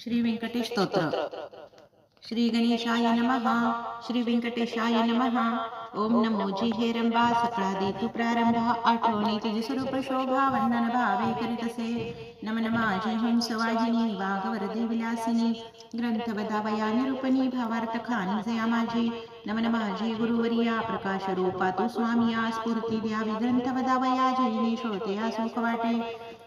श्री व्यंकटेश स्तोत्र। श्री गणेशाय नमः। श्री व्यंकटेशाय नमः। ओम नमो जी हे रंबा सकळा दे तू प्रारंभ आठवणी तुझी स्वरूप शोभा वंदन भावे करीत असे। नम नमाजी हंस वाजिनी वाघवरदे विलासिनी। ग्रंथ बदावया निरूपणी भावार्थ खान जया माझी नमन माझी गुरुवर्या प्रकाश रूपा तू स्वामी या स्फूर्ती द्यावी ग्रंथ बदावया जैनी श्रोतया सुख वाटे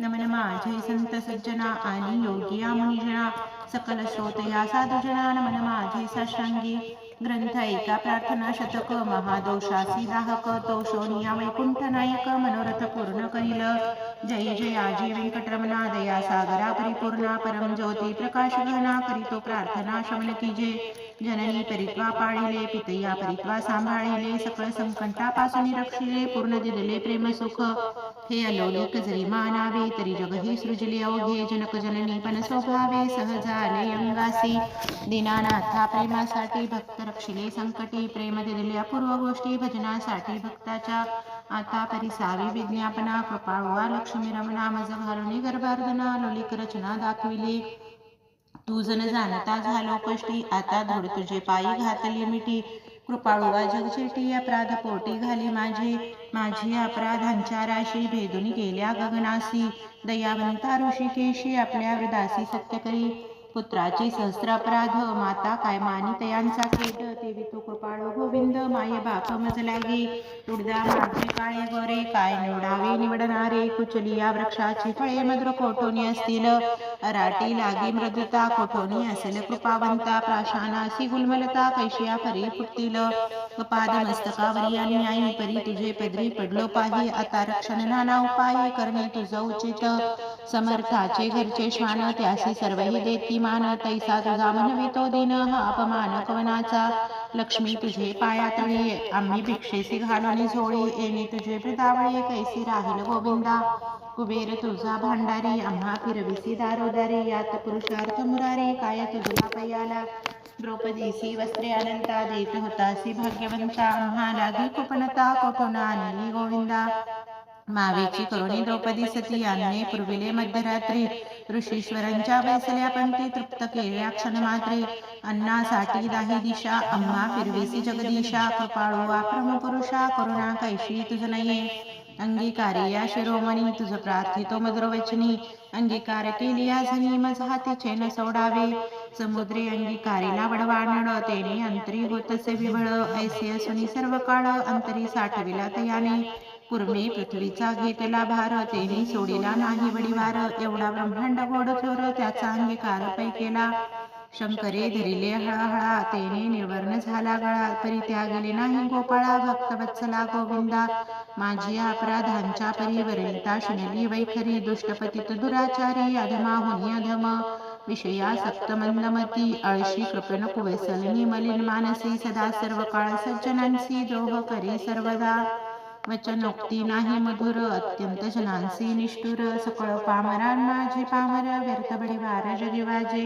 नमन माझे संत सज्जना आणि योगिया मुनिजना सकल श्रोतया साधुजना नमन माझे साष्टांगी। ग्रंथ एका प्रार्थना शतक महादोषासी दाहक दोषोनिया वैकुंठ नायक मनोरथ पूर्ण करील। जय जय आजी व्यंकटरमणा दया सागरा परिपूर्णा परम ज्योती प्रकाश घना करीतो प्रार्थना शमन कीजे। जननी परित्वा पाळिले, पितया परित्वा सांभाळिले, सकळ संकटापासून रक्षिले, पूर्ण दिदले प्रेम सुख. हे अलोलिक जरी मानावे तरी जग हे सृजले अवघे. जनक जननी पण स्वभावे सहजाले अंगासी. दीनानाथा प्रेमासाठी भक्त रक्षिले संकटी. प्रेम दिले अपूर्व गोष्टी भजनासाठी भक्ताच्या. आता परिसावी विज्ञापना, कृपाळुवा लक्ष्मी रमणा मज घालुनी गर्भार्धना लोलिक रचना दाखविली. तू जाणता झालो कष्टी. आता धोड तुझे पायी घातली मिठी. कृपाळुवा जगचेटी अपराध पोटी घाली माझी. माझी अपराधांच्या राशी भेदून गेल्या गगनासी. दयावंता ऋषिकेशी आपल्या वृदासी सत्य करी. पुत्राची सहस्रापराध माता काय मानित यांचा खेद तेवी तो कृपाळ गोविंद माय बाप मज उडदा माझे काळे गोरे काय निवडावे निवडणारे? कुचली या वृक्षाची फळे मधुर कोठोनी असतील? राटी लागी मृदुता कोठोनी असेल कृपावंता. प्राशानासी गुलमलता कैशिया परी फुटतील. पाद मस्तकावरी आणि आई परी तुझे पदरी पडलो पाही. आता रक्षण नाना उपाय करणे तुझं उचित. समर्थाचे घरचे श्वान त्यासी सर्वही देती मान तैसा तुझा म्हणवितो दिन हा अपमान कवनाचा। लक्ष्मी तुझे पायातळी आम्ही भिक्षेसी घालून झोळी येणे तुझे वृदावळे कैसी राहील गोविंदा। कुबेर तुझा भांडारी आम्हा फिरविसी दारोदारी यात पुरुषार्थ मुरारी काय तुझला पयाला? द्रौपदीसी वस्त्रे अनंता देत होतासी भाग्यवंता आम्हा लागी कोपनता कोपना आणली गोविंदा? मावेची करुणी द्रौपदी सती आणणे पूर्विले मध्यरात्री ऋषीश्वरांच्या बैसल्या पंक्ती तृप्त केल्या. क्षणमात्रे अन्नासाठी दाही दिशा आम्हा फिरवेसी जगदीशा कृपाळुवा पुरुषा करुणा कैशी तुझ नये. अंगीकारी या शिरोमणी तुझ प्रार्थितो मधुरवचनी. अंगीकार केली या झनी मज हातीचे न सोडावे. समुद्री अंगीकारीला वडवानड तेने अंतरी होतसे विभळ. ऐसे असुनी सर्व काळ अंतरी साठविला तयाने पूर्वी पृथ्वीचा घेतला भार तेने सोडिला नाही वडिवार एवढा ब्रह्मांड गोड चोर त्याचा अंगीकार पै केला. शंकरे धरिले हळाहळा तेने निर्वर्ण झाला गळा परित्यागले नाही गोपाळा भक्त वत्सला गोविंदा. माझी अपराधांच्या परिवरिता शिनली वैखरी दुष्टपतित दुराचारी अधमाहुनी अधम. विषया सक्त मंदमती आळशी कृपण कुवेसलनी मलिन मानसी सदा सर्व काळ सज्जनांसी द्रोह करी सर्वदा. वचनोक्ती नाही मधुर अत्यंत जनांसी निष्ठुर सकळ पामरान माझे पामर व्यर्थ बडिवार जगिवाजे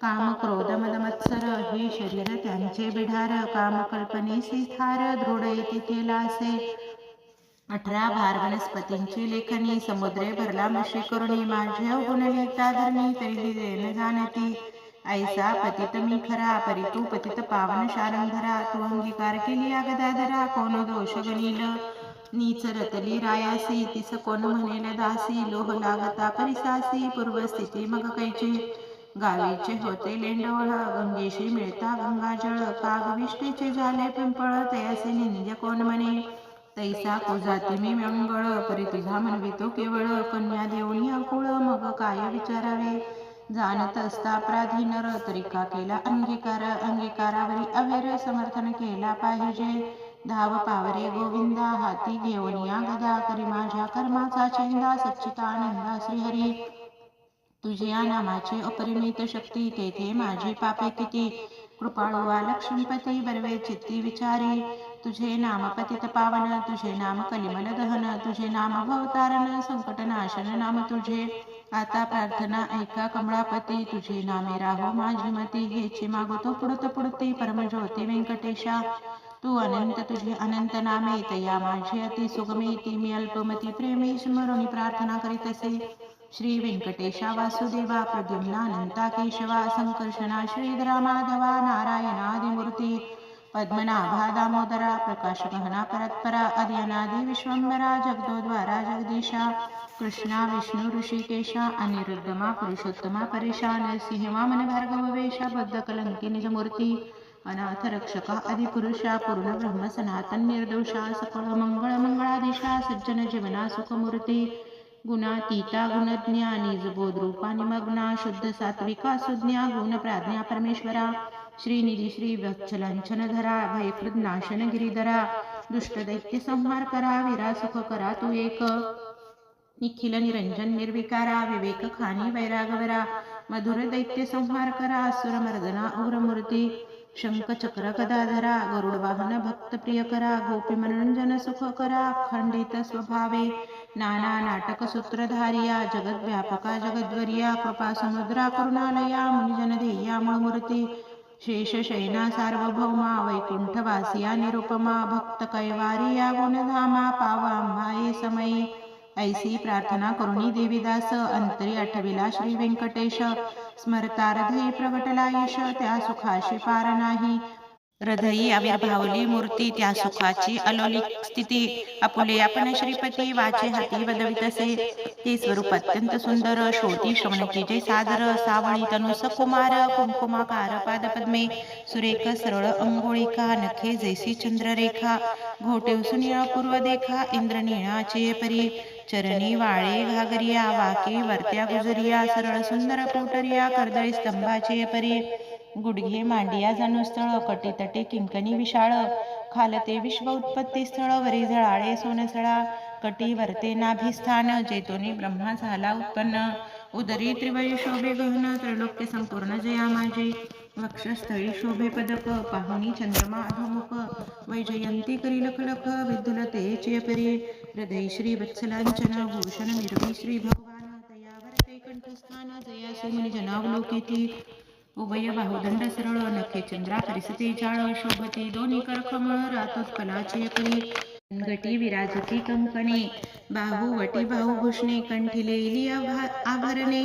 काम क्रोध मद मत्सर हे शरीर त्यांचे बिढार. काम कल्पनेसी थार दृढ येथे लासे. अठरा भार वनस्पतींची लेखनी समुद्रे भरला मशी करुणी माझे गुणलिता धरणी तरी देन जाणती. ऐसा पतित मी खरा परी तू पतित पावन शारंधरा तू अंगीकार केली गदाधरा कोण दोष गणील? नीच रतली रायासी तिस कोण म्हणेल दासी? लोह लागता परिसासी पूर्वस्थिती मग कैचे? गावीचे होते लेंडवळ गंगेशी मिळता गंगाजळ कागविष्टेचे झाले पिंपळ तयासे निंद कोण म्हणे? तैसा कुजाती मी मंगळ परी तुझा म्हणवितो केवळ कन्या देऊनी अकुळ मग काय विचारावे? जाणत असता प्राधीनर तरी का केला. अंगीकार अंगीकारावरी अवेर समर्थन केला पाहिजे. धाव पावरे गोविंदा हाती घेऊन या गदा करी माझ्या कर्माचा चेंदा सच्चितानंदा श्रीहरी. तुझ्या नामाची अपरिमित शक्ती तेथे माझी पापे किती? कृपाळुवा लक्ष्मीपती बर्वे चित्ती विचारी. तुझे नाम पतित पावन तुझे नाम कलिमल दहन तुझे नाम भवतारण संकट नाशन नाम तुझे. आता प्रार्थना ऐका कमळापती तुझे नामे राहो माझी मती. हेची मागतो पुढत पुढते परमज्योती व्यंकटेशा तू अनंत तुझे अनंत नामे. तया माझी अति सुगमी ती मी अल्पमती प्रेमी. स्मरुणी प्रार्थना करीत असे. श्री व्यंकटेशा वासुदेवा प्रद्युम्नानंता केशवा संकर्षणा श्रीधरा माधवा नारायणादिमूर्ती पद्मनाभा दामोदरा प्रकाशगहना परत्परा, अद्यनादि विश्वंबरा जगदोद्वारा जगदीशा कृष्णा विष्णु ऋषिकेशा, अनिरुद्धमा पुरुषोत्तमा परेशा नरसिंह वामन भार्गव वेशा बद्ध कलंकी निजमूर्ती अनाथ रक्षका अधिपुरुषा, पूर्ण ब्रह्म सनातन निर्दोषा सकळ मंगळ मंगळाधीशा सज्जन जीवना सुखमूर्ती गुणातीता गुणज्ञा, निजबोध रूपा, निमग्ना, शुद्ध सात्विका, सुज्ञा, गुण प्राज्ञा, परमेश्वरा श्रीनिधी श्री वत्सलांछनधरा भयकृद नाशन गिरिधरा दुष्ट दैत्य संहार करा वीरा सुख करा तू एक. निखिल निरंजन निर्विकारा विवेक खानी वैरागवरा मधुर दैत्य संहार करा असुर मर्दना उग्रमूर्ती शंख चक्र कदाधरा गरुड वाहन भक्त प्रिय करा गोपी मनोरंजन सुख करा खंडित स्वभावे नाना नाटक सूत्रधारिया जगद व्यापका जगद्वर्या कृपा समुद्रा करुणालया मुनिजन ध्येया मूर्ती शेष शयना सार्वभौमा वैकुंठवासिया निरुपमा भक्त कैवारिया गुणधामा पावा अंबाये समयी। ऐसी प्रार्थना करुणी देवीदास अंतरी आठविला श्री व्यंकटेश स्मरतारधई प्रगटलायश त्या सुखाशी पार नाही। हृदयी आविर्भावली मूर्ती त्या सुखाची अलोलिक स्थिती. आपुले आपण श्रीपती वाचे हाती वदवितसे ते स्वरूप अत्यंत सुंदर श्रोती श्रवणकी जे सादर. सावळी तनु सकुमार कुंकुमाकार पादपद्मे. सुरेख सरळ अंगोळिका नखे जैसी चंद्ररेखा. घोटे सुनिळ पूर्व देखा इंद्रनिळाचे परी. चरणी वाळे घागरिया वाकी वरत्या गुजरिया सरळ सुंदर पोटरिया कर्दळी स्तंभाचे परी. गुडघे मांडिया जणू स्थळ कटी तटे किंकणी विशाळ. खालते विश्व उत्पत्ती स्थळ वरी जळाळे सोनसळा. कटी वरते नाभिस्थान जेतोनी ब्रह्मा झाला उत्पन्न. उदरी त्रिवळी शोभे गहन त्रैलोक्य संपूर्ण जया माझी वक्षस्थळी शोभे पदक पाहुणी चंद्रमा अधोमुख. वैजयंती करी लखलख विद्युलतेचे चेपरी. हृदय श्री वत्सलांचन भूषण निर्वी श्री भगवान तयावरते कंठस्थान जया मुनी जनावलोकिती उभय बाहुदंड सरळ नखे चंद्रा परिसते जाळ शोभती दोन्ही करकमळ रातोत्पलाचे परी गटी विराजती कंकणे बाहू वटी बाहू भूषणे कंठी लेली आभरणे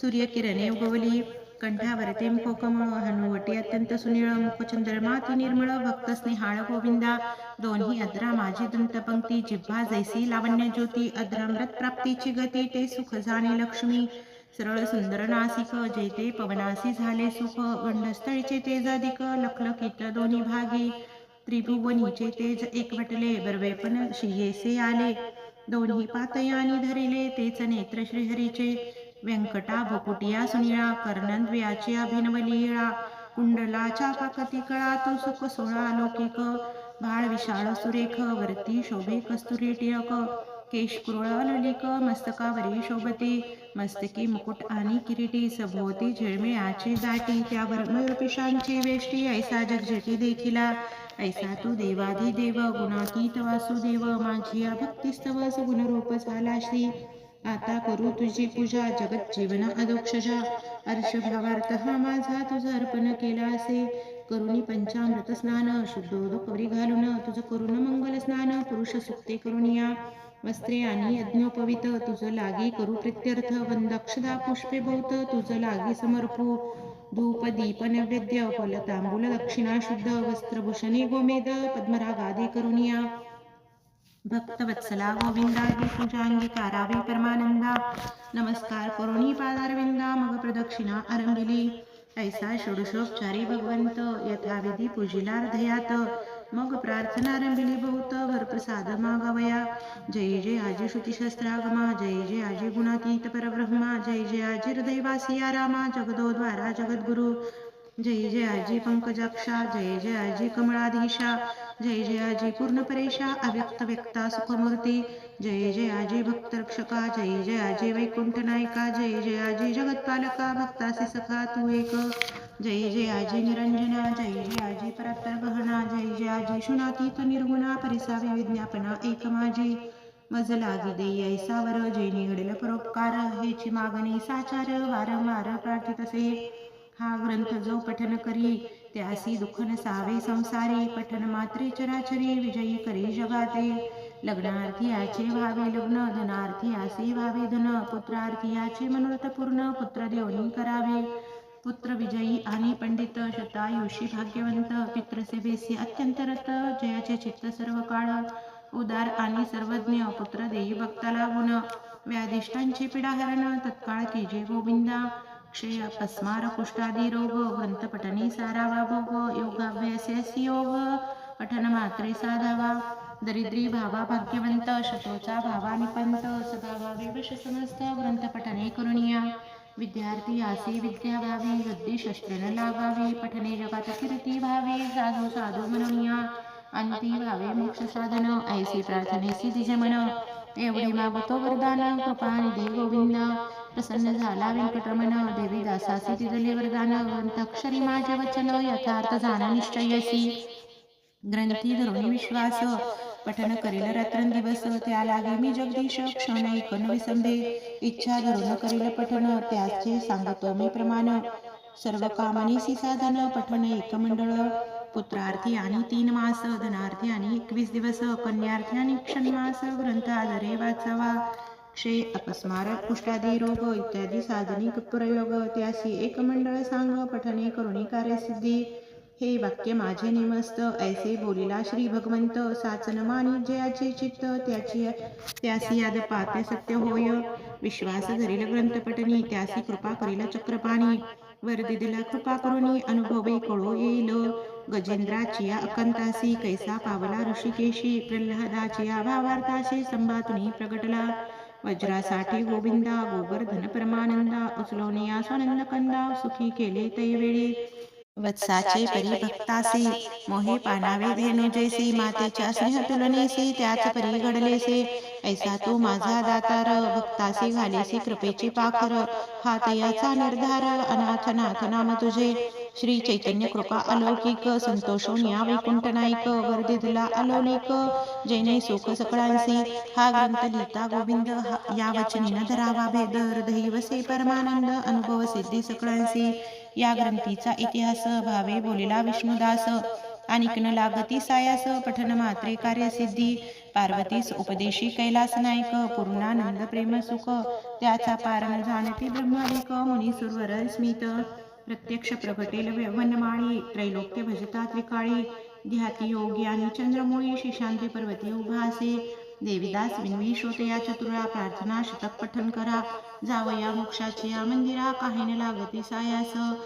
सूर्यकिरणे उगवली. कंठावरते मुखकमळ हनुवटी अत्यंत सुनीळ मुखचंद्रमाती निर्मळ भक्त स्नेहाळ गोविंदा. दोन्ही अद्रा माझी दंतपंक्ती जिव्हा जैसी लावण्य ज्योती अद्रा मृत प्राप्तीची गती ते सुख जाणे लक्ष्मी. सरळ सुंदर नासिक जेते पवनासी झाले सुख गंडस्थळीचे तेजाधिक लखलखित दोन्ही भागी. त्रिभुवनीचे तेज एकवटले बर्वेपण शियेसे आले. दोन्ही पातयानी धरिले तेच नेत्र श्रीहरीचे. व्यंकटा भुकुटिया सुनिळा कर्णद्वयाची अभिनव लीळा. कुंडलाच्या पाकती कळा तो सुख सोळा अलौकिक. भाळ विशाळ सुरेख वरती शोभे कस्तुरी टिळक. केश ललिक मस्तकावरी शोभते. मस्तकी मुकुट आणि किरीटी सभोवती झिळमिळाची दाटी त्यावर मयूरपिशांची वेष्टी. ऐसा जगझटी देखिला. ऐसा तू देवाधिदेव गुणातीत वासुदेव. माझी भक्तिस्तव सगुणरूप झाला श्री आता करू तुझी पूजा जगत जीवन अदोक्षजा अर्षभावार्थ हा माझा तुझा अर्पण केला असे करुणी पंचामृत स्नान शुद्धोदकवरी घालून तुझं करुण मंगल स्नान. पुरुष सुक्ते करुणिया. वस्त्रे आणि यज्ञोपवित तुझं लागी करू प्रित्यर्थ. वंदक्षदा पुष्पे भोवत तुझं लागी समर्पू. धूप दीप नैवेद्य फल तांबूल दक्षिणा शुद्ध वस्त्रभूषणे गोमेद पद्मरागादे करुणिया. भक्तवत्सला गोविंदादी पूजांगी कारावी परमानंदा. नमस्कार करुणी पादारविंदा मग प्रदक्षिणा आरंभिली ऐसा षोडशोपचारी भगवंत यथाविधी पूजिला हृदयात मग प्रार्थना रंबिली बहुत वरप्रसाद मागावया. जय जय आजी श्रुतिशस्त्रागमा जय जय आजी गुणातीत परब्रह्मा जय जय आजी हृदयवासिया रामा जगदोद्वारा जगद्गुरु. जय जय आजी पंकजाक्षा जय जय आजी कमळाधीशा जय जय आजी पूर्णपरेशा अव्यक्त व्यक्ता सुखमूर्ती. जय जय आजी भक्तरक्षका जय जय आजी वैकुंठ नायका जय जय आजी जगत्पालका भक्तासी सखा तू एक. जय जय आजी निरंजना जय जय आजी परात्पर गहना जय जय आजी शुनातीत निर्गुणा परिसावी विज्ञापना एक माझी मज लागी दे ऐसावर जय निघडेल परोपकार हेची मागणी साचार वारंवार प्रार्थित असे हा ग्रंथ जो पठन करी त्यासी दुःखन सावे संसारी पठन मात्रे चराचरी विजयी करी जगाते. लग्नार्थी याचे व्हावे लग्न धनार्थी याचे व्हावे धन पुत्रार्थी याचे मनोरथ पूर्ण पुत्र देवनी करावे. पुत्र विजयी आणि पंडित शतायुषी भाग्यवंत पितृसेवेसी अत्यंत रथ जयाचे चित्त सर्व काळ उदार आणि सर्वज्ञ पुत्र देई भक्ताला गुण. व्याधिष्ठांची पीडाहरण तत्काळ केजे गोविंदा क्षय अपस्मार कुष्ठादी रोग ग्रंथपठने सारावा भोग योगाभ्यासेसी योग पठन मात्रे साधावा दरिद्री भावा भाग्यवंत शत्रूचा भावा निपंत सभावा विवश समस्त ग्रंथपठने करुणिया. विद्यार्थी आसी विद्या व्हावी गद्दी शस्त्रेन लागावी पठने जगात कीर्ती व्हावी साधू साधू म्हणूया अंती व्हावे मोक्ष साधन ऐसी प्रार्थनेसी तिचे मन एवढे मागतो वरदान कृपा निधी गोविंद. प्रसन्न झाला व्यंकटरमण देवी दासासी तिथले वरदान. अंतक्षरी माझे वचन यथार्थ जाण निश्चयसी. ग्रंथी धरून विश्वास. पठन करील रात्रंदिवस त्या लागे मी जगदीश क्षण ऐकन विसंबे इच्छा धरून करील पठन त्याचे सांगतो मी प्रमाण. सर्व कामानीसी साधन पठन एक मंडळ. पुत्रार्थी आणि तीन मास धनार्थी आणि एकवीस दिवस कन्यार्थी आणि क्षणमास ग्रंथ आधारे वाचावा. क्षय अपस्मारक कुष्ठादी रोग इत्यादी साधनिक प्रयोग त्यासी एक मंडळ सांग पठने करुणी कार्यसिद्धी. हे वाक्य माझे निमस्त ऐसे बोलिला श्री भगवंत साचन मानी जयाचे चित्त त्याची त्यासी याद पाते सत्य होय. विश्वास धरील ग्रंथपटनी त्यासी कृपा करील चक्रपाणी. वरदी दिला कृपा करुणी अनुभवे कळो येईल. गजेंद्राची अकंतासी कैसा पावला ऋषिकेशी प्रल्हादाची भावार्थाशी संभातुनी प्रगटला. वज्रासाठी गोविंदा गोवर्धन परमानंदा उचलोनिया स्वानंद कंदा सुखी केले तैवेळी. वत्साचे परी भक्तासी मोहे पानावे धेनु जैसी मातेच्या स्नेह तुलनेसी त्याच परी घडलेसे. ऐसा तू माझा दातार भक्तासी घालेसी कृपेची पाखर. हा तयाचा निर्धार अनाथ नाथ नाम तुझे. श्री चैतन्य कृपा अलौकिक संतोषोनिया वैकुंठ नाईक वर्दितला अलोलिक जैने सुख सकळांसी हा ग्रंथ लिहिता गोविंद या वचनीन धरावा भेद हृदय वसे परमानंद अनुभव सिद्धी सकळांसी या ग्रंथीचा इतिहास भावे बोलिला विष्णुदास. अनिकन लागती सायास पठन मात्रे कार्यसिद्धी पार्वतीस उपदेशी कैलास नायक पूर्णानंद प्रेम सुख त्याचा पारण जाणती ब्रह्मादिक मुनी सुरवर स्मित. प्रत्यक्ष प्रगटेल वनमाळी त्रैलोक्य भजता त्रिकाळी ध्याती योगी आणि चंद्रमुळी शिशांती पर्वती उभासे. देवीदास विनवी श्रोतया चतुरा प्रार्थना शतक पठन करा. जावया मोक्षाची या मंदिरा काहीन लागती सायास.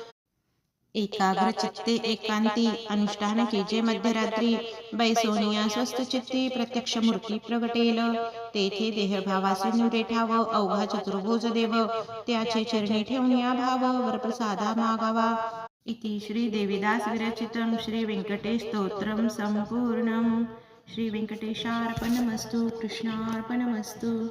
एकाग्र चित्ते एकांती अनुष्ठान केजे मध्यरात्री. बैसोनिया स्वस्त चित्ते प्रत्यक्ष मूर्ती प्रगटेल. तेथे देहभावासून रेठाव अवघा चतुर्भुज देव. त्याचे चरणी ठेवून या भाव वरप्रसादा मागावा. इति श्री देवीदास विरचितं श्री व्यंकटेश स्तोत्रम संपूर्णम श्री व्यंकटेशार्पणमस्तु कृष्णार्पणमस्तु.